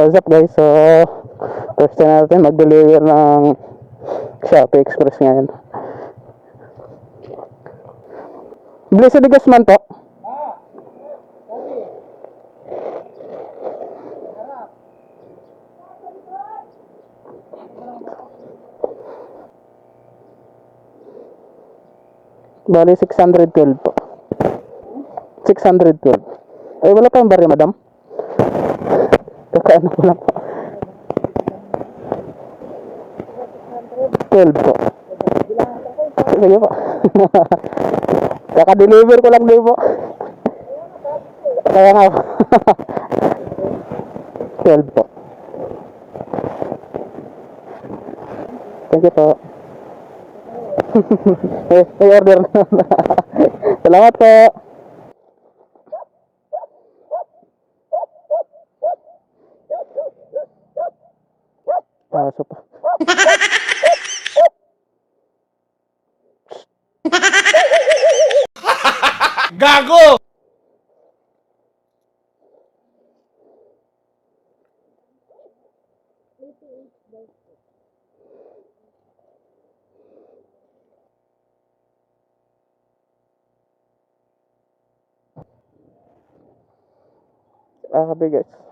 What's up guys? So first time natin mag-deliver ng Shopee Express ngayon. Blessed de Guzman po. Bali 612 po. 612. Ay wala pa yung barya madam. Kakaano ko lang po. 12 po. Sige po. Kaka-deliver ko lang din po. Kaya nga po. 12 po. Thank you po. may order na. Salamat po. Pasok pa. Gago! Ah, kape guys.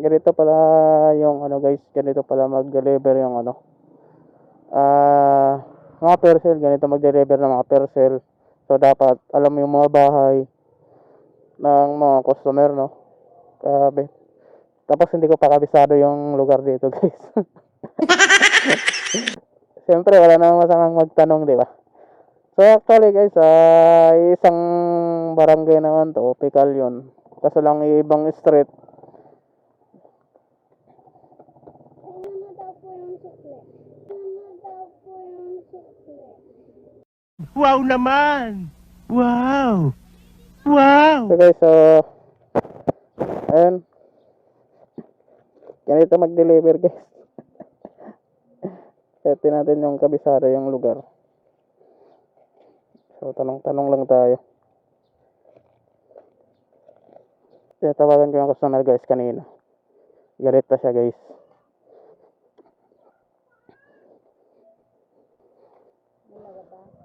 Ganito pala yung ano guys, ganito pala mag-deliver yung ano. Ah, mga parcel, ganito mag-deliver ng mga parcel. So dapat alam yung mga bahay ng mga customer, no? Grabe. Tapos hindi ko pa kabisado yung lugar dito, guys. Siyempre, wala namang masamang magtanong, di ba? So actually guys, ah, isang barangay naman to, Pikal yun. Kaso lang ibang street. Ano na daw po yung sukle? Ano na daw po yung sukle? Wow naman! Wow! Wow! So guys, so ayun. Ganito mag-deliver guys. Setin natin yung kabisado yung lugar. So tanong-tanong lang tayo. Kaya tawagan ko yung customer guys kanina. Galit pa siya guys.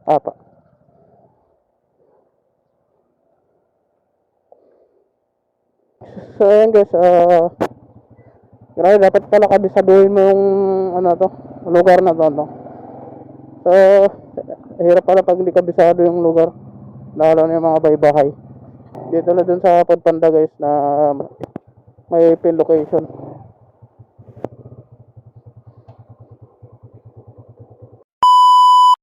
Apa. So ayun guys, ah grabe dapat pala kabisaduhin mo yung ano to, lugar na to, no? So, hirap pala pag hindi kabisado yung lugar. Lalo na yung mga baybahay. Dito na dun sa Podpanda guys na may pin location.